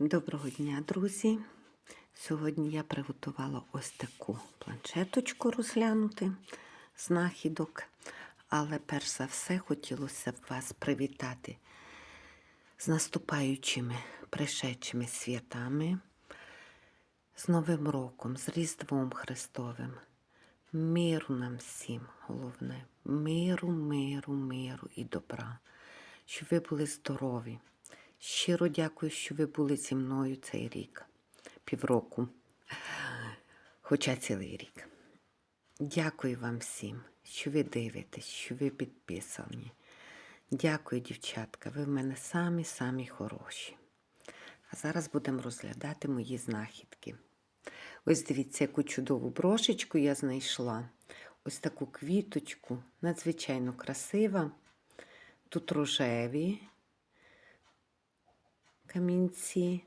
Доброго дня, друзі! Сьогодні я приготувала ось таку планшеточку розглянути знахідок. Але перш за все хотілося б вас привітати з наступаючими пришедшими святами, з Новим роком, з Різдвом Христовим. Миру нам всім, головне, миру, миру, миру і добра, щоб ви були здорові. Щиро дякую, що ви були зі мною цей рік, півроку, хоча цілий рік. Дякую вам всім, що ви дивитесь, що ви підписані. Дякую, дівчатка, ви в мене самі-самі хороші. А зараз будемо розглядати мої знахідки. Ось дивіться, яку чудову брошечку я знайшла. Ось таку квіточку, надзвичайно красива. Тут рожеві камінці,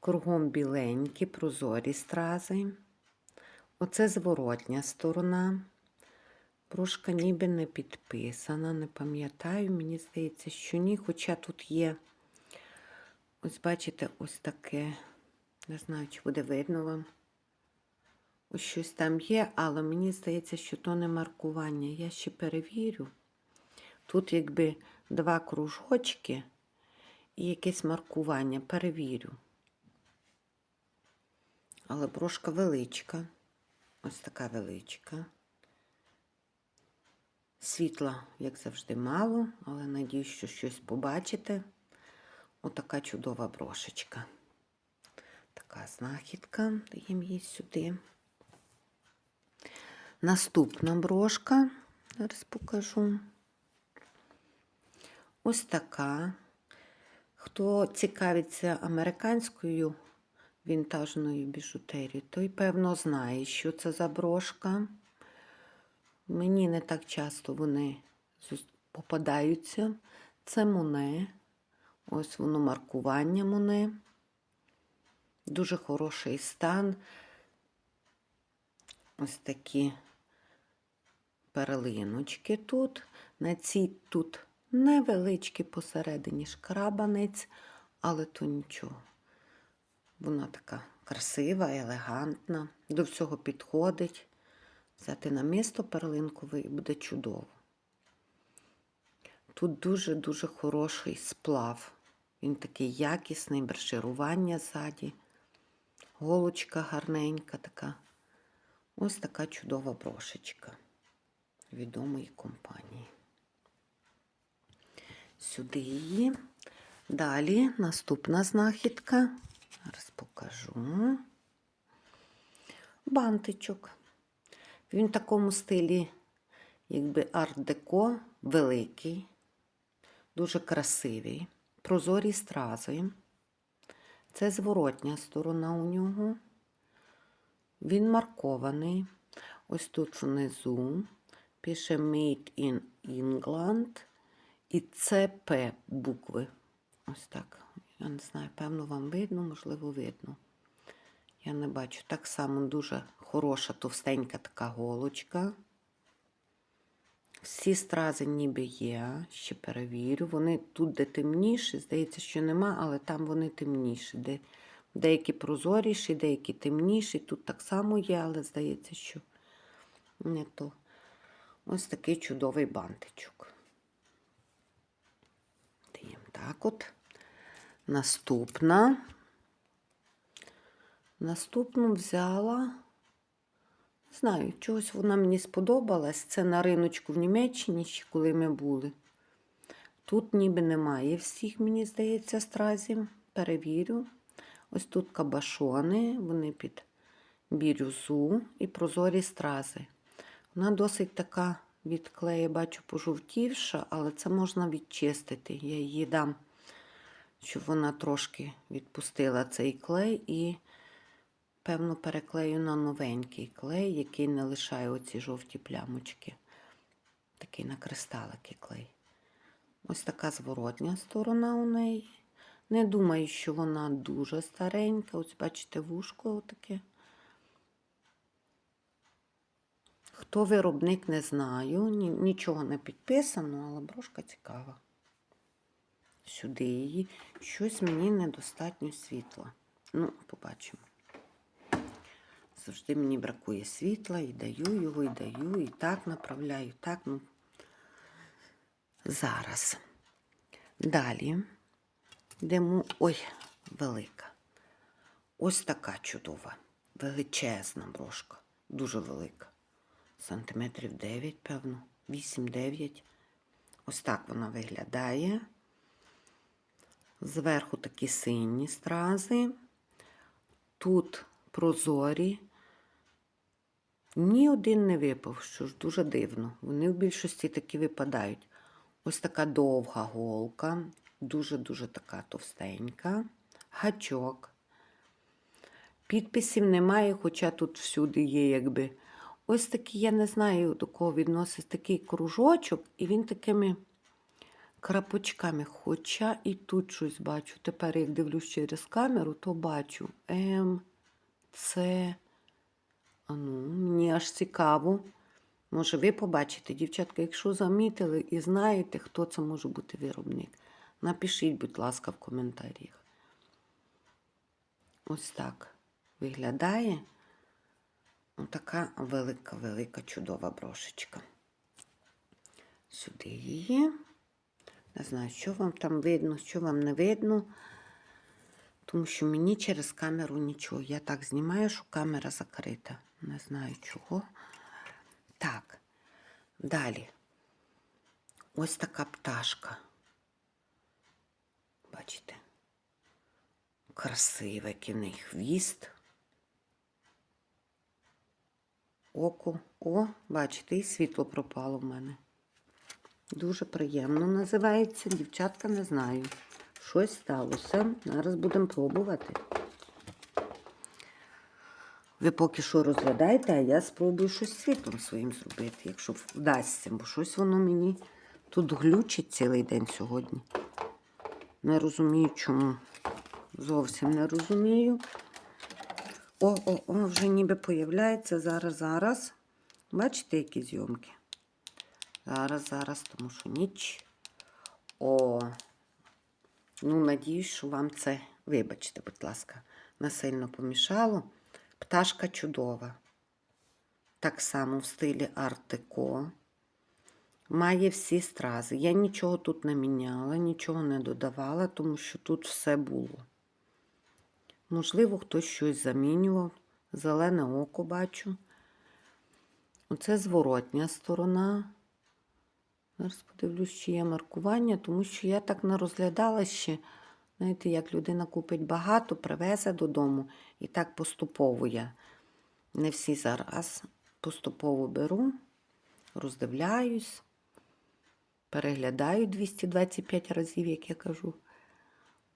кругом біленькі, прозорі стрази. Оце зворотня сторона. Брошка ніби не підписана, не пам'ятаю, мені здається, що ні, хоча тут є, ось бачите, ось таке, не знаю, чи буде видно вам. Ось щось там є, але мені здається, що то не маркування. Я ще перевірю. Тут, якби два кружочки і якесь маркування. Перевірю. Але брошка величка. Ось така величка. Світла, як завжди, мало, але надію, що щось побачите. Отака чудова брошечка. Така знахідка, даємо її сюди. Наступна брошка, зараз покажу. Ось така. Хто цікавиться американською вінтажною біжутерією, той, певно, знає, що це за брошка. Мені не так часто вони попадаються. Це Моне. Ось воно маркування Моне. Дуже хороший стан. Ось такі перлиночки тут. На цій тут невеличкий посередині шкрабанець, але то нічого. Вона така красива, елегантна, до всього підходить. Взяти на місто перлинкове і буде чудово. Тут дуже-дуже хороший сплав. Він такий якісний, броширування ззаді. Голочка гарненька така. Ось така чудова брошечка відомої компанії. Сюди її. Далі наступна знахідка. Зараз покажу. Бантичок. Він в такому стилі, якби арт-деко, великий, дуже красивий, прозорі стрази. Це зворотня сторона у нього. Він маркований. Ось тут внизу пише Made in England і ЦП букви. Ось так. Я не знаю, певно, вам видно, можливо, видно. Я не бачу. Так само дуже хороша, товстенька така голочка. Всі стрази ніби є, ще перевірю. Вони тут, де темніші, здається, що нема, але там вони темніші. Де, деякі прозоріші, деякі темніші. Тут так само є, але здається, що не то. Ось такий чудовий бантичок. Так от. Наступна. Наступну взяла, не знаю, чогось вона мені сподобалась. Це на риночку в Німеччині, ще коли ми були. Тут ніби немає всіх, мені здається, стразів. Перевірю. Ось тут кабашони, вони під бірюзу і прозорі стрази. Вона досить така від клею, бачу, пожовтівша, але це можна відчистити. Я її дам, щоб вона трошки відпустила цей клей і певно, переклею на новенький клей, який не лишає оці жовті плямочки. Такий на кристалики клей. Ось така зворотня сторона у неї. Не думаю, що вона дуже старенька. Ось, бачите, вушко таке. Хто виробник, не знаю. Нічого не підписано, але брошка цікава. сюди її. Щось мені недостатньо світла. Ну, побачимо. Завжди мені бракує світла, і даю його, і даю, і так направляю, так. Ну. Зараз. Далі йдемо. Ой, велика. Ось така чудова, величезна брошка, дуже велика. Сантиметрів 9, певно, 8-9. Ось так вона виглядає. Зверху такі сині стрази. Тут прозорі. Ні один не випав, що ж дуже дивно. Вони в більшості такі випадають. Ось така довга голка, дуже-дуже така товстенька, гачок. Підписів немає, хоча тут всюди є, якби. Ось такий, я не знаю, до кого відносить такий кружочок, і він такими крапочками. Хоча і тут щось бачу. Тепер, як дивлюсь через камеру, то бачу М, С. А ну, мені аж цікаво. Може, ви побачите, дівчатка, якщо замітили і знаєте, хто це може бути виробник. Напишіть, будь ласка, в коментарях. Ось так виглядає. Така велика-велика чудова брошечка. Сюди її. Не знаю, що вам там видно, що вам не видно. Тому що мені через камеру нічого. Я так знімаю, що камера закрита. Не знаю чого. Так, далі. Ось така пташка. Бачите? Красивий неї хвіст. Око. О, бачите, і світло пропало в мене. Дуже приємно називається. Дівчатка не знаю. Щось сталося. Зараз будемо пробувати. Ви поки що розглядаєте, а я спробую щось світлом своїм зробити, якщо вдасться, бо щось воно мені тут глючить цілий день сьогодні. Не розумію, чому. Зовсім не розумію. О, о, о, вже ніби появляється. Зараз, зараз. Бачите, які зйомки? Зараз, зараз, тому що ніч. О, ну, надіюсь, що вам це, вибачте, будь ласка, насильно помішало. Пташка чудова. Так само в стилі арт-деко. Має всі стрази. Я нічого тут не міняла, нічого не додавала, тому що тут все було. Можливо, хтось щось замінював. Зелене око бачу. Оце зворотня сторона. Зараз подивлюсь, чи є маркування, тому що я так не розглядала ще. Знаєте, як людина купить багато, привезе додому і так поступово я. Не всі зараз поступово беру, роздивляюсь, переглядаю 225 разів, як я кажу.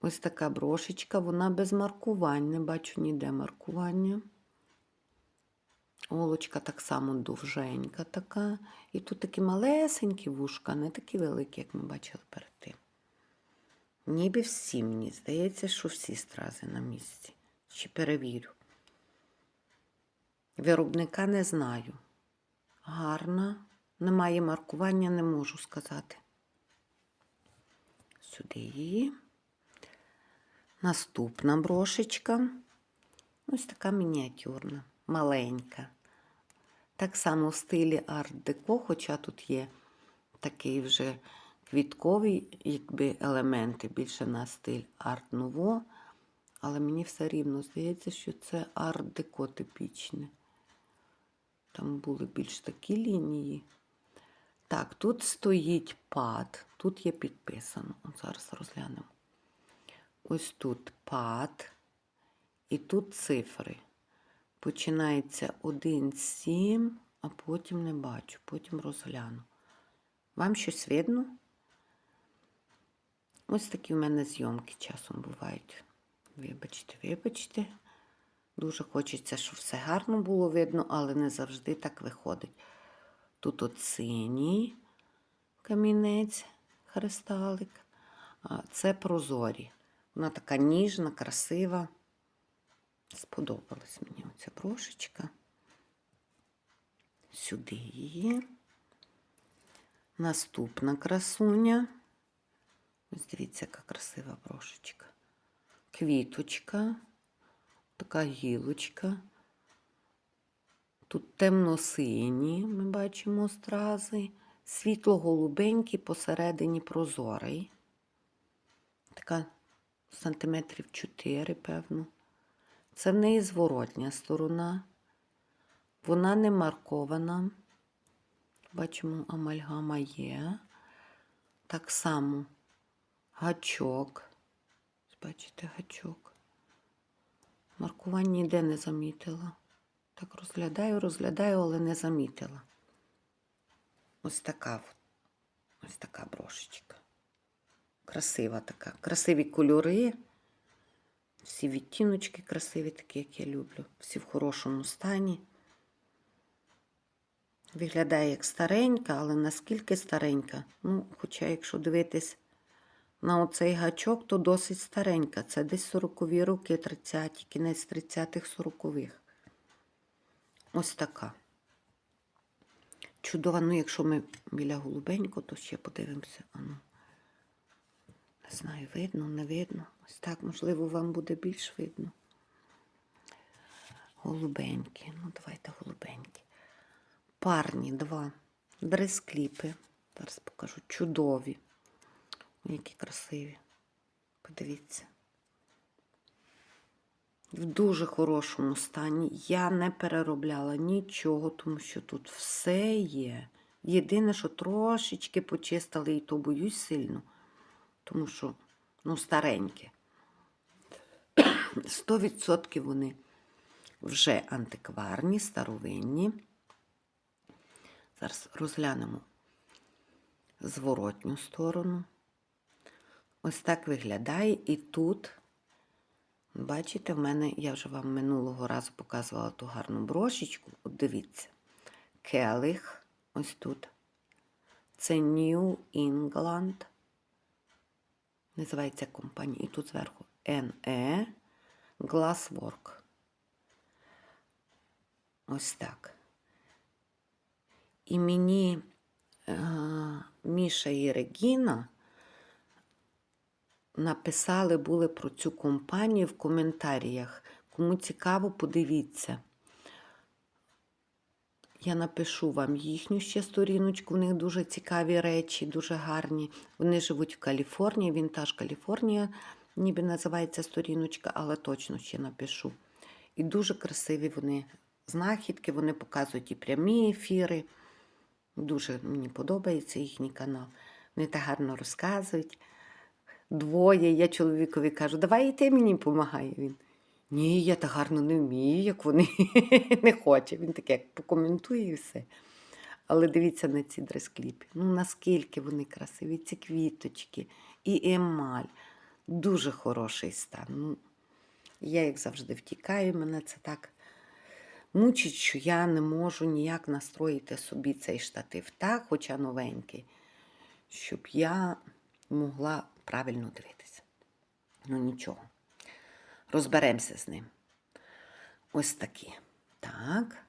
Ось така брошечка, вона без маркувань, не бачу ніде маркування. Олочка так само довженька така. І тут такі малесенькі вушка, не такі великі, як ми бачили перед тим. Ніби всі мені здається, що всі стрази на місці. Ще перевірю. Виробника не знаю. Гарна. Немає маркування, не можу сказати. Сюди її. Наступна брошечка. Ось така мініатюрна, маленька. Так само в стилі арт-деко, хоча тут є такий вже квітковий, якби елементи, більше на стиль арт-нуво. Але мені все рівно здається, що це арт-деко типічне. Там були більш такі лінії. Так, тут стоїть пад, тут є підписано. Зараз розглянемо. Ось тут пад, і тут цифри. Починається 1, 7, а потім не бачу, потім розгляну. Вам щось видно? Ось такі в мене зйомки часом бувають. Вибачте, вибачте. Дуже хочеться, щоб все гарно було видно, але не завжди так виходить. Тут от синій камінець, хресталик, це прозорі. Вона така ніжна, красива. Сподобалась мені оця брошечка. Сюди її. Наступна красуня. Ось дивіться, яка красива брошечка. Квіточка, така гілочка. Тут темно-сині, ми бачимо стрази, світло-голубенький, посередині прозорий. Така сантиметрів 4, певно. Це в неї зворотня сторона. Вона не маркована. Бачимо, амальгама є. Так само гачок. Бачите, гачок. Маркувань ніде не замітила. Так розглядаю, розглядаю, але не замітила. Ось така. Ось така брошечка. Красива така. Красиві кольори. Всі відтіночки красиві, такі, як я люблю. Всі в хорошому стані. Виглядає як старенька, але наскільки старенька? Ну, хоча, якщо дивитись на оцей гачок, то досить старенька. Це десь 40-ві роки, 30-ті, кінець 30-х, 40-х. Ось така. Чудова, ну якщо ми біля голубенько, то ще подивимося. Ану. Не знаю, видно, не видно. Ось так, можливо, вам буде більш видно. Голубенькі. Ну, давайте голубенькі. Парні два. Дрес-кліпи. Зараз покажу. Чудові. Які красиві. Подивіться. В дуже хорошому стані. Я не переробляла нічого, тому що тут все є. Єдине, що трошечки почистили, і то боюсь сильно, тому що ну, стареньке. 100% вони вже антикварні, старовинні. Зараз розглянемо зворотню сторону. Ось так виглядає. І тут, бачите, в мене, я вже вам минулого разу показувала ту гарну брошечку. От дивіться, келих, ось тут. Це New England. Називається компанія. І тут зверху NE Glasswork. Ось так. І мені е, Міша і Регіна написали були про цю компанію в коментарях. Кому цікаво, подивіться. Я напишу вам їхню ще сторіночку. В них дуже цікаві речі, дуже гарні. Вони живуть в Каліфорнії, Вінтаж Каліфорнія, ніби називається сторіночка, але точно ще напишу. І дуже красиві вони знахідки, вони показують і прямі ефіри. Дуже мені подобається їхній канал. Вони так гарно розказують. Двоє. Я чоловікові кажу, давай і ти мені допомагай. Він. Ні, я так гарно не вмію, як вони не хоче. Він таке покоментує і все. Але дивіться на ці дрес-кліпи. Ну наскільки вони красиві, ці квіточки і емаль. Дуже хороший стан. Ну, я, як завжди, втікаю, мене це так мучить, що я не можу ніяк настроїти собі цей штатив так, хоча новенький, щоб я могла правильно дивитися. Ну нічого. Розберемося з ним. Ось такі. Так.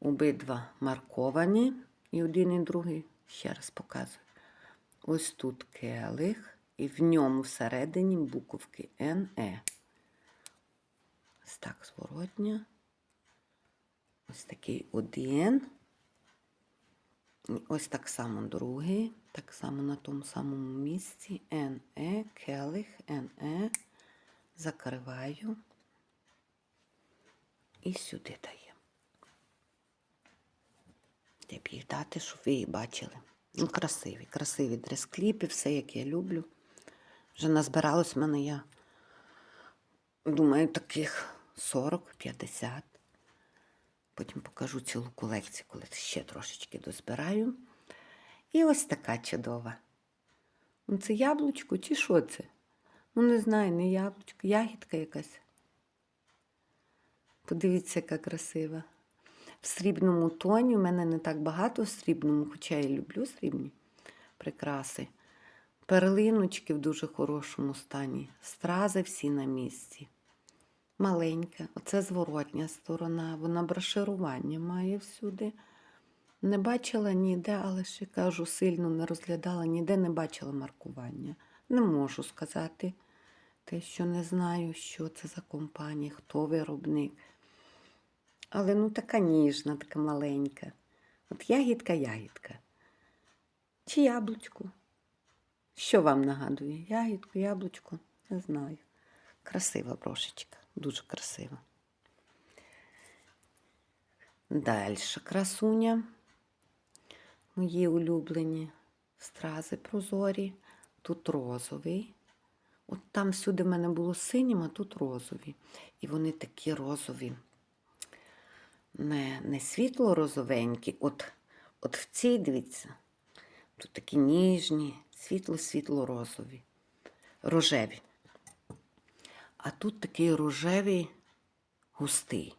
Обидва марковані. І один, і другий. Ще раз показую. Ось тут келих, і в ньому всередині буковки НЕ. Ось так зворотня. Ось такий один. Ось так само другий. Так само на тому самому місці. НЕ, келих, НЕ. Закриваю. І сюди. Де б їх дати, щоб ви їх бачили. Ну, красиві, красиві дрес-кліпи, все, як я люблю. Вже назбиралось в мене я, думаю, таких 40-50. Потім покажу цілу колекцію, коли ще трошечки дозбираю. І ось така чудова. Ну, Це яблучко чи що це? Ну, не знаю, не яблучко, ягідка якась. Подивіться, яка красива. В срібному тоні. У мене не так багато в срібному, хоча я люблю срібні прикраси. Перлиночки в дуже хорошому стані. Стрази всі на місці. Маленька. Оце зворотня сторона. Вона броширування має всюди. Не бачила ніде, але ще кажу, сильно не розглядала, ніде не бачила маркування. Не можу сказати те, що не знаю, що це за компанія, хто виробник. Але ну така ніжна, така маленька. От ягідка, ягідка. Чи яблучко? Що вам нагадує? Ягідку, яблучко? Не знаю. Красива брошечка, дуже красива. Далі красуня. Мої улюблені стрази прозорі. Тут розовий. От там всюди в мене було синім, а тут розові. І вони такі розові. Не, не світло розовенькі. От, от в цій, дивіться, тут такі ніжні, світло-світло розові, рожеві. А тут такий рожевий густий.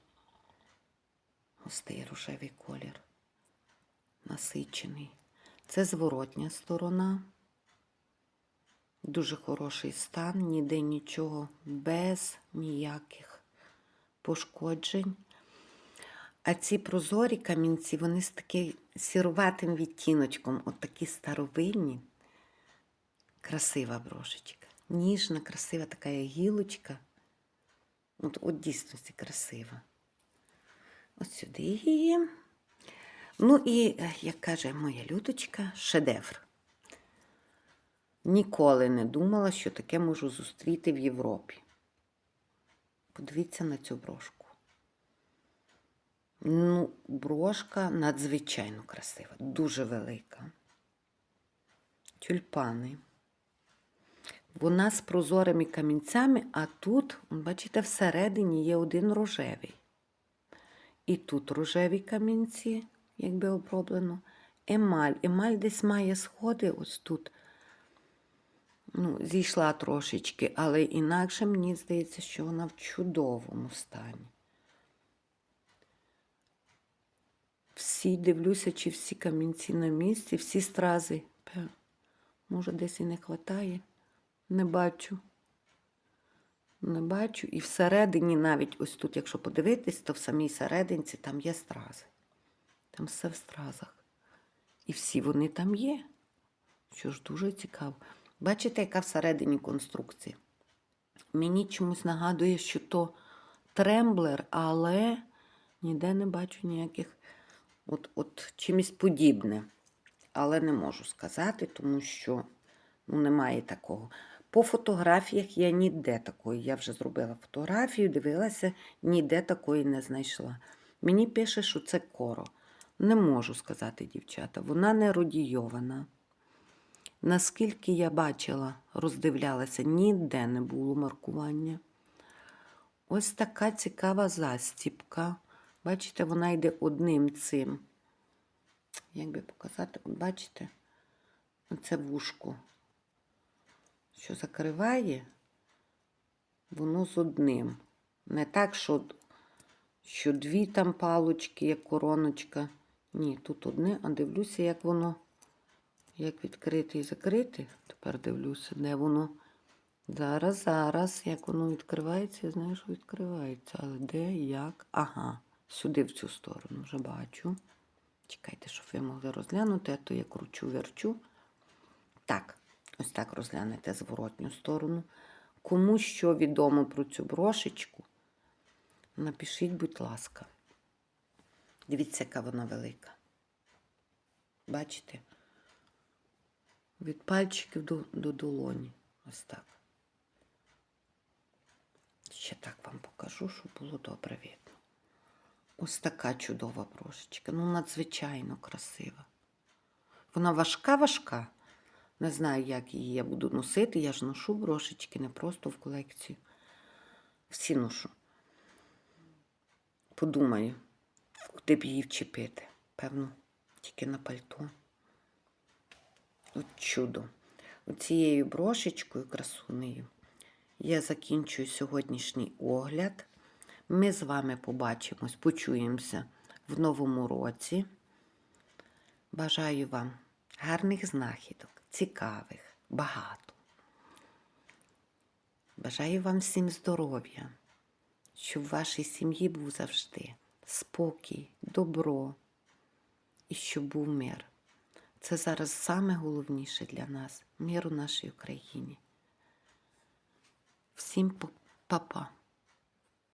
Густий рожевий колір. Насичений. Це зворотня сторона. Дуже хороший стан, ніде нічого, без ніяких пошкоджень. А ці прозорі камінці, вони з таким сіруватим відтіночком, от такі старовинні. Красива брошечка. Ніжна, красива така гілочка. От, от дійсності красива. От сюди її. Ну і, як каже моя людочка, шедевр. Ніколи не думала, що таке можу зустріти в Європі. Подивіться на цю брошку. Ну, брошка надзвичайно красива, дуже велика. Тюльпани. Вона з прозорими камінцями, а тут, бачите, всередині є один рожевий. І тут рожеві камінці, якби оброблено. Емаль. Емаль десь має сходи ось тут. Ну, зійшла трошечки, але інакше мені здається, що вона в чудовому стані. Всі дивлюся, чи всі камінці на місці, всі стрази. Може, десь і не вистачає. Не бачу. Не бачу. І всередині, навіть ось тут, якщо подивитись, то в самій серединці там є стрази. Там все в стразах. І всі вони там є. Що ж дуже цікаво. Бачите, яка всередині конструкція? Мені чомусь нагадує, що то тремблер, але ніде не бачу ніяких от, от чимось подібне. Але не можу сказати, тому що ну, немає такого. По фотографіях я ніде такої. Я вже зробила фотографію, дивилася, ніде такої не знайшла. Мені пише, що це коро. Не можу сказати, дівчата. Вона не родійована. Наскільки я бачила, роздивлялася, ніде не було маркування. Ось така цікава застіпка. Бачите, вона йде одним цим. Як би показати, бачите, оце вушко, що закриває, воно з одним. Не так, що, що дві там палочки, як короночка. Ні, тут одне, а дивлюся, як воно, як відкрити і закрити. Тепер дивлюся, де воно. Зараз, зараз, як воно відкривається, я знаю, що відкривається. Але де, як? Ага, сюди в цю сторону вже бачу. Чекайте, щоб ви могли розглянути, а то я кручу, верчу. Так, ось так розглянете зворотню сторону. Кому що відомо про цю брошечку, напишіть, будь ласка. Дивіться, яка вона велика. Бачите? Від пальчиків до, до долоні. Ось так. Ще так вам покажу, щоб було добре видно. Ось така чудова брошечка. Ну, надзвичайно красива. Вона важка-важка. Не знаю, як її я буду носити. Я ж ношу брошечки не просто в колекцію. Всі ношу. Подумаю, куди б її вчепити. Певно, тільки на пальто. От чудо. Оцією брошечкою красунею я закінчую сьогоднішній огляд. Ми з вами побачимось, почуємося в новому році. Бажаю вам гарних знахідок, цікавих, багато. Бажаю вам всім здоров'я, щоб в вашій сім'ї був завжди спокій, добро і щоб був мир. Це зараз саме головніше для нас мир у нашій Україні. Всім па-па!